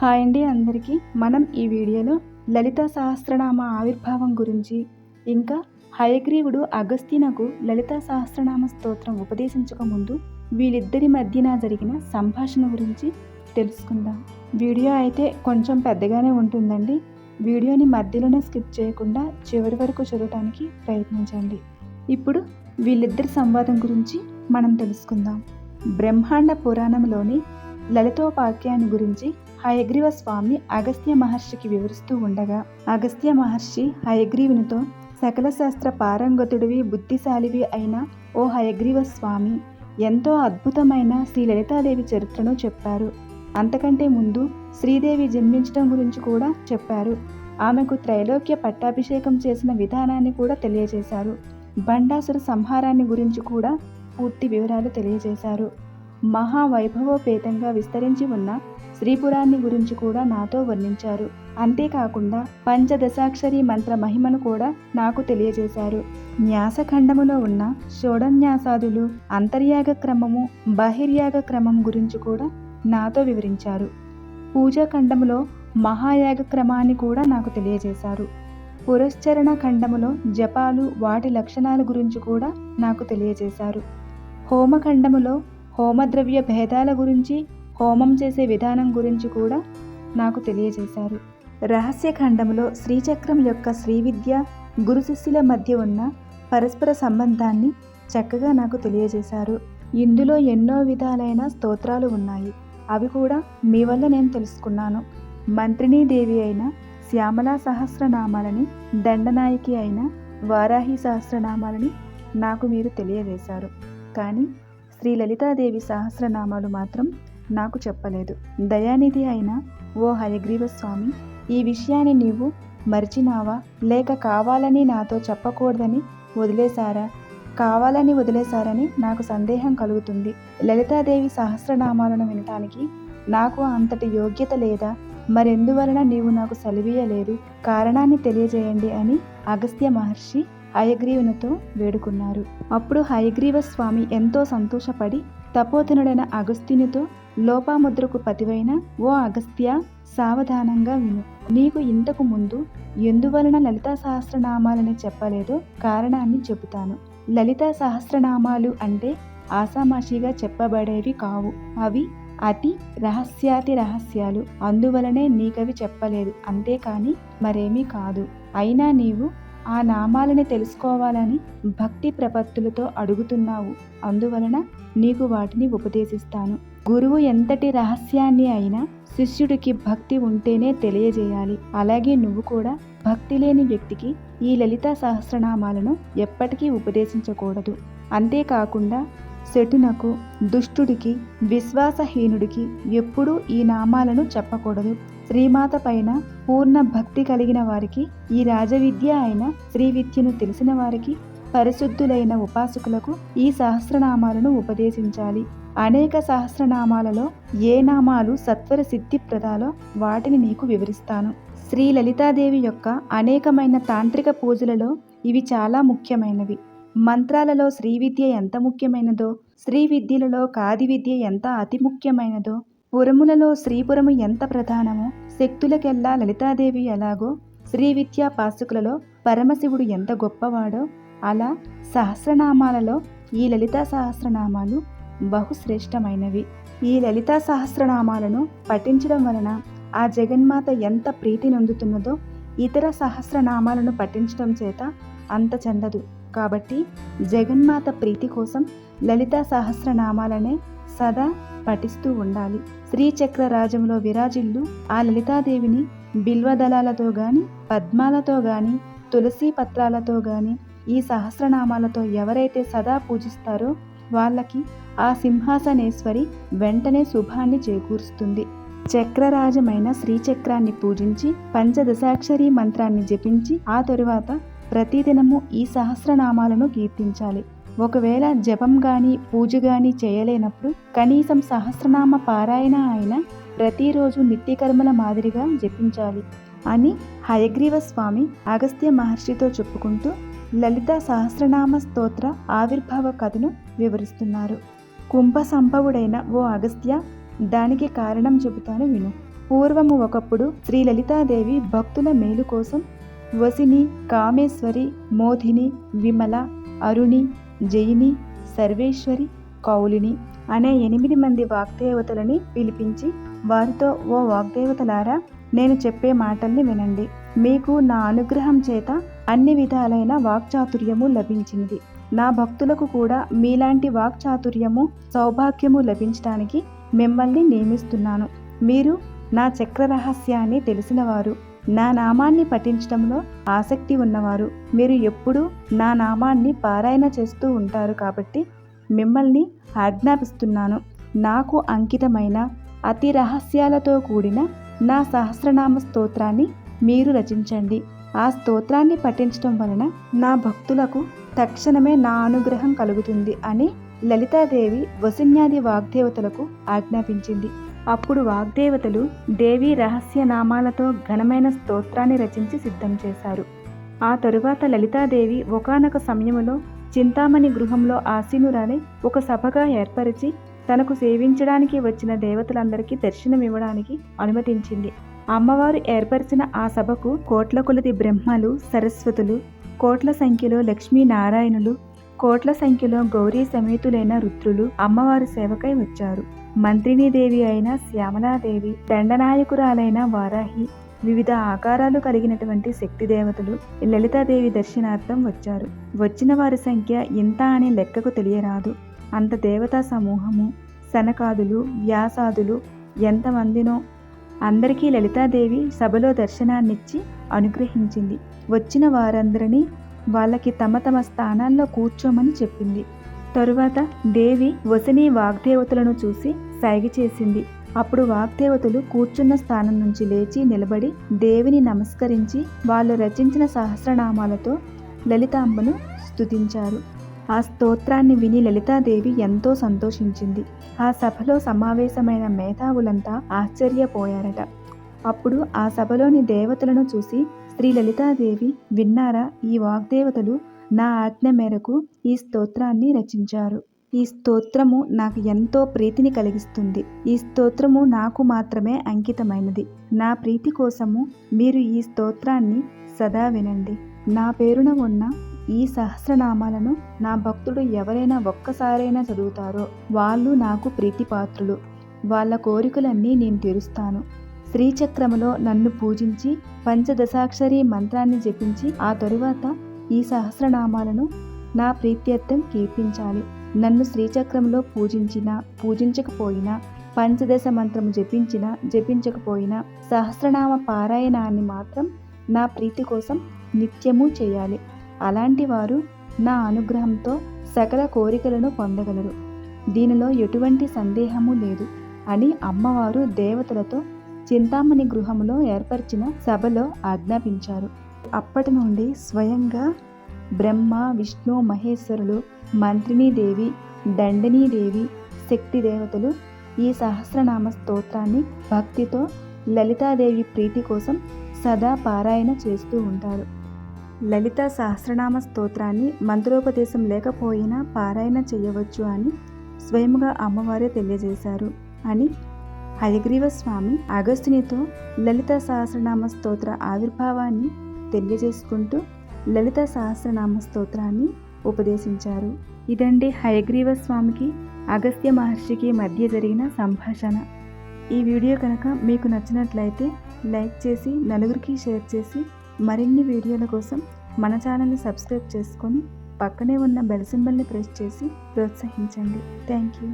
Hi అండి అందరికీ. మనం ఈ వీడియోలో లలిత సహస్రనామ ఆవిర్భావం గురించి ఇంకా హయగ్రీవుడు అగస్తీనకు లలిత సహస్రనామ స్తోత్రం ఉపదేశించక ముందు వీళ్ళిద్దరి మధ్యన జరిగిన సంభాషణ గురించి తెలుసుకుందాం. వీడియో అయితే కొంచెం పెద్దగానే ఉంటుందండి. వీడియోని మధ్యలోనే స్కిప్ చేయకుండా చివరి వరకు చదవటానికి ప్రయత్నించండి. ఇప్పుడు వీళ్ళిద్దరి సంవాదం గురించి మనం తెలుసుకుందాం. బ్రహ్మాండ పురాణంలోని లలితోపాఖ్యాన్ని గురించి హయగ్రీవ స్వామి అగస్త్య మహర్షికి వివరిస్తూ ఉండగా అగస్త్య మహర్షి హయగ్రీవునితో సకల శాస్త్ర పారంగతుడివి బుద్ధిశాలివి అయిన ఓ హయగ్రీవ స్వామి ఎంతో అద్భుతమైన శ్రీ లలితాదేవి చరిత్రను చెప్పారు. అంతకంటే ముందు శ్రీదేవి జన్మించడం గురించి కూడా చెప్పారు. ఆమెకు త్రైలోక్య పట్టాభిషేకం చేసిన విధానాన్ని కూడా తెలియజేశారు. బండాసుర సంహారాన్ని గురించి కూడా పూర్తి వివరాలు తెలియజేశారు. మహావైభవోపేతంగా విస్తరించి ఉన్న శ్రీపురాన్ని గురించి కూడా నాతో వర్ణించారు. అంతేకాకుండా పంచదశాక్షరి మంత్ర మహిమను కూడా నాకు తెలియజేశారు. న్యాసఖండములో ఉన్న షోడన్యాసాదులు అంతర్యాగ క్రమము బహిర్యాగ క్రమం గురించి కూడా నాతో వివరించారు. పూజా ఖండములో మహాయాగ క్రమాన్ని కూడా నాకు తెలియజేశారు. పురశ్చరణ ఖండములో జపాలు వాటి లక్షణాల గురించి కూడా నాకు తెలియజేశారు. హోమఖండములో హోమద్రవ్య భేదాల గురించి హోమం చేసే విధానం గురించి కూడా నాకు తెలియజేశారు. రహస్యఖండంలో శ్రీచక్రం యొక్క శ్రీవిద్య గురు శిష్యుల మధ్య ఉన్న పరస్పర సంబంధాన్ని చక్కగా నాకు తెలియజేశారు. ఇందులో ఎన్నో విధాలైన స్తోత్రాలు ఉన్నాయి. అవి కూడా మీ వల్ల నేను తెలుసుకున్నాను. మంత్రినీ దేవి అయిన శ్యామలా సహస్రనామాలని దండనాయకి అయిన వారాహి సహస్రనామాలని నాకు మీరు తెలియజేశారు. కానీ శ్రీ లలితాదేవి సహస్రనామాలు మాత్రం నాకు చెప్పలేదు. దయానిధి అయిన ఓ హయగ్రీవ స్వామి ఈ విషయాన్ని నీవు మరిచినావా? లేక కావాలని నాతో చెప్పకూడదని వదిలేశారా? కావాలని వదిలేశారని నాకు సందేహం కలుగుతుంది. లలితాదేవి సహస్రనామాలను వినటానికి నాకు అంతటి యోగ్యత లేదా. మరెందువలన నీవు నాకు సెలవీయలేదు? కారణాన్ని తెలియజేయండి అని అగస్త్య మహర్షి హయగ్రీవునితో వేడుకున్నారు. అప్పుడు హయగ్రీవ స్వామి ఎంతో సంతోషపడి తపోధనుడైన అగస్త్యునితో లోపాముద్రకు పతివైన ఓ అగస్త్య సావధానంగా విను. నీకు ఇంతకు ముందు ఎందువలన లలితా సహస్రనామాలని చెప్పలేదో కారణాన్ని చెబుతాను. లలితా సహస్రనామాలు అంటే ఆసామాషిగా చెప్పబడేవి కావు. అవి అతి రహస్యాతి రహస్యాలు. అందువలనే నీకవి చెప్పలేదు. అంతేకాని మరేమీ కాదు. అయినా నీవు ఆ నామాలని తెలుసుకోవాలని భక్తి ప్రపత్తులతో అడుగుతున్నావు. అందువలన నీకు వాటిని ఉపదేశిస్తాను. గురువు ఎంతటి రహస్యాన్ని అయినా శిష్యుడికి భక్తి ఉంటేనే తెలియజేయాలి. అలాగే నువ్వు కూడా భక్తి లేని వ్యక్తికి ఈ లలిత సహస్రనామాలను ఎప్పటికీ ఉపదేశించకూడదు. అంతేకాకుండా శటునకు దుష్టుడికి విశ్వాసహీనుడికి ఎప్పుడూ ఈ నామాలను చెప్పకూడదు. శ్రీమాత పైన పూర్ణ భక్తి కలిగిన వారికి ఈ రాజవిద్య అయిన శ్రీ విద్యను తెలిసిన వారికి పరిశుద్ధులైన ఉపాసకులకు ఈ సహస్రనామాలను ఉపదేశించాలి. అనేక సహస్రనామాలలో ఏ నామాలు సత్వర సిద్ధి ప్రదాలో వాటిని నీకు వివరిస్తాను. శ్రీ లలితాదేవి యొక్క అనేకమైన తాంత్రిక పూజలలో ఇవి చాలా ముఖ్యమైనవి. మంత్రాలలో శ్రీ విద్య ఎంత ముఖ్యమైనదో శ్రీ విద్యలలో కాది విద్య ఎంత అతి ముఖ్యమైనదో పురములలో శ్రీపురము ఎంత ప్రధానమో శక్తులకెల్లా లలితాదేవి ఎలాగో శ్రీ విద్యా పాసుకులలో పరమశివుడు ఎంత గొప్పవాడో అలా సహస్రనామాలలో ఈ లలితా సహస్రనామాలు బహుశ్రేష్టమైనవి. ఈ లలితా సహస్రనామాలను పఠించడం వలన ఆ జగన్మాత ఎంత ప్రీతి నొందుతున్నదో ఇతర సహస్రనామాలను పఠించడం చేత అంత చెందదు. కాబట్టి జగన్మాత ప్రీతి కోసం లలితా సహస్రనామాలనే సదా పఠిస్తూ ఉండాలి. శ్రీచక్ర రాజంలో విరాజిల్లు ఆ లలితాదేవిని బిల్వదళాలతో గాని పద్మాలతో గాని తులసి పత్రాలతో గాని ఈ సహస్రనామాలతో ఎవరైతే సదా పూజిస్తారో వాళ్ళకి ఆ సింహాసనేశ్వరి వెంటనే శుభాన్ని చేకూరుస్తుంది. చక్రరాజమైన శ్రీచక్రాన్ని పూజించి పంచదశాక్షరి మంత్రాన్ని జపించి ఆ తరువాత ప్రతిదినము ఈ సహస్రనామాలను కీర్తించాలి. ఒకవేళ జపం గాని పూజ గాని చేయలేనప్పుడు కనీసం సహస్రనామ పారాయణ అయిన ప్రతిరోజు నిత్యకర్మల మాదిరిగా జపించాలి అని హయగ్రీవ స్వామి అగస్త్య మహర్షితో చెప్పుకుంటూ లలిత సహస్రనామ స్తోత్ర ఆవిర్భావ కథను వివరిస్తున్నారు. కుంభ సంభవుడైన ఓ అగస్త్య దానికి కారణం చెబుతాను విను. పూర్వము ఒకప్పుడు శ్రీ లలితాదేవి భక్తుల మేలు కోసం వసిని కామేశ్వరి మోధిని విమల అరుణి జయిని సర్వేశ్వరి కౌలిని అనే ఎనిమిది మంది వాగ్దేవతలని పిలిపించి వారితో ఓ వాగ్దేవతలారా నేను చెప్పే మాటల్ని వినండి. మీకు నా అనుగ్రహం చేత అన్ని విధాలైన వాక్చాతుర్యము లభించింది. నా భక్తులకు కూడా మీలాంటి వాక్చాతుర్యము సౌభాగ్యము లభించడానికి మిమ్మల్ని నియమిస్తున్నాను. మీరు నా చక్ర రహస్యాన్ని తెలిసినవారు. నా నామాన్ని పఠించడంలో ఆసక్తి ఉన్నవారు మీరు ఎప్పుడూ నా నామాన్ని పారాయణ చేస్తూ ఉంటారు కాబట్టి మిమ్మల్ని ఆజ్ఞాపిస్తున్నాను. నాకు అంకితమైన అతి రహస్యాలతో కూడిన నా సహస్రనామ స్తోత్రాన్ని మీరు రచించండి. ఆ స్తోత్రాన్ని పఠించడం వలన నా భక్తులకు తక్షణమే నా అనుగ్రహం కలుగుతుంది అని లలితాదేవి వసున్యాది వాగ్దేవతలకు ఆజ్ఞాపించింది. అప్పుడు వాగ్దేవతలు దేవి రహస్య నామాలతో ఘనమైన స్తోత్రాన్ని రచించి సిద్ధం చేశారు. ఆ తరువాత లలితాదేవి ఒకనొక సమయంలో చింతామణి గృహంలో ఆసీనురాలై ఒక సభగా ఏర్పరిచి తనకు సేవించడానికి వచ్చిన దేవతలందరికీ దర్శనమివ్వడానికి అనుమతించింది. అమ్మవారు ఏర్పరిచిన ఆ సభకు కోట్ల కొలది బ్రహ్మలు సరస్వతులు కోట్ల సంఖ్యలో లక్ష్మీనారాయణులు కోట్ల సంఖ్యలో గౌరీ సమేతులైన రుద్రులు అమ్మవారి సేవకై వచ్చారు. మంత్రినీదేవి అయిన శ్యామలాదేవి దండనాయకురాలైన వారాహి వివిధ ఆకారాలు కలిగినటువంటి శక్తి దేవతలు లలితాదేవి దర్శనార్థం వచ్చారు. వచ్చిన వారి సంఖ్య ఇంత అని లెక్కకు తెలియరాదు. అంత దేవతా సమూహము సనకాదులు వ్యాసాదులు ఎంతమందినో అందరికీ లలితాదేవి సభలో దర్శనాన్నిచ్చి అనుగ్రహించింది. వచ్చిన వారందరినీ వాళ్ళకి తమ తమ స్థానాల్లో కూర్చోమని చెప్పింది. తరువాత దేవి వసని వాగ్దేవతలను చూసి సైగ చేసింది. అప్పుడు వాగ్దేవతలు కూర్చున్న స్థానం నుంచి లేచి నిలబడి దేవిని నమస్కరించి వాళ్ళు రచించిన సహస్రనామాలతో లలితాంబను స్తుతించారు. ఆ స్తోత్రాన్ని విని లలితాదేవి ఎంతో సంతోషించింది. ఆ సభలో సమావేశమైన మేధావులంతా ఆశ్చర్యపోయారట. అప్పుడు ఆ సభలోని దేవతలను చూసి శ్రీ లలితాదేవి విన్నారా ఈ వాగ్దేవతలు? నా ఆజ్ఞ మేరకు ఈ స్తోత్రాన్ని రచించారు. ఈ స్తోత్రము నాకు ఎంతో ప్రీతిని కలిగిస్తుంది. ఈ స్తోత్రము నాకు మాత్రమే అంకితమైనది. నా ప్రీతి కోసము మీరు ఈ స్తోత్రాన్ని సదా వినండి. నా పేరున ఉన్న ఈ సహస్రనామాలను నా భక్తుడు ఎవరైనా ఒక్కసారైనా చదువుతారో వాళ్ళు నాకు ప్రీతిపాత్రులు. వాళ్ళ కోరికలన్నీ నేను తీరుస్తాను. శ్రీచక్రములో నన్ను పూజించి పంచదశాక్షరి మంత్రాన్ని జపించి ఆ తరువాత ఈ సహస్రనామాలను నా ప్రీత్యర్థం కీర్తించాలి నన్ను శ్రీచక్రంలో పూజించినా పూజించకపోయినా పంచదశ మంత్రము జపించినా జపించకపోయినా సహస్రనామ పారాయణాన్ని మాత్రం నా ప్రీతి కోసం నిత్యము చేయాలి. అలాంటి వారు నా అనుగ్రహంతో సకల కోరికలను పొందగలరు. దీనిలో ఎటువంటి సందేహము లేదు అని అమ్మవారు దేవతలతో చింతామణి గృహంలో ఏర్పరిచిన సభలో ఆజ్ఞాపించారు. అప్పటి నుండి స్వయంగా బ్రహ్మ విష్ణు మహేశ్వరులు మంత్రినీదేవి దండనీదేవి శక్తి దేవతలు ఈ సహస్రనామ స్తోత్రాన్ని భక్తితో లలితాదేవి ప్రీతి కోసం సదా పారాయణ చేస్తూ ఉంటారు. లలిత సహస్రనామ స్తోత్రాన్ని మంత్రోపదేశం లేకపోయినా పారాయణ చేయవచ్చు అని స్వయముగా అమ్మవారే తెలియజేశారు అని హయగ్రీవ స్వామి అగస్త్యునితో లలిత సహస్రనామ స్తోత్ర ఆవిర్భావాన్ని తెలియజేసుకుంటూ లలిత సహస్రనామ స్తోత్రాన్ని ఉపదేశించారు. ఇదండి హయగ్రీవ స్వామికి అగస్త్య మహర్షికి మధ్య జరిగిన సంభాషణ. ఈ వీడియో కనుక మీకు నచ్చినట్లయితే లైక్ చేసి నలుగురికి షేర్ చేసి మరిన్ని వీడియోల కోసం మన ఛానల్ని సబ్స్క్రైబ్ చేసుకొని పక్కనే ఉన్న బెల్ సింబల్ని ప్రెస్ చేసి ప్రోత్సహించండి. Thank you.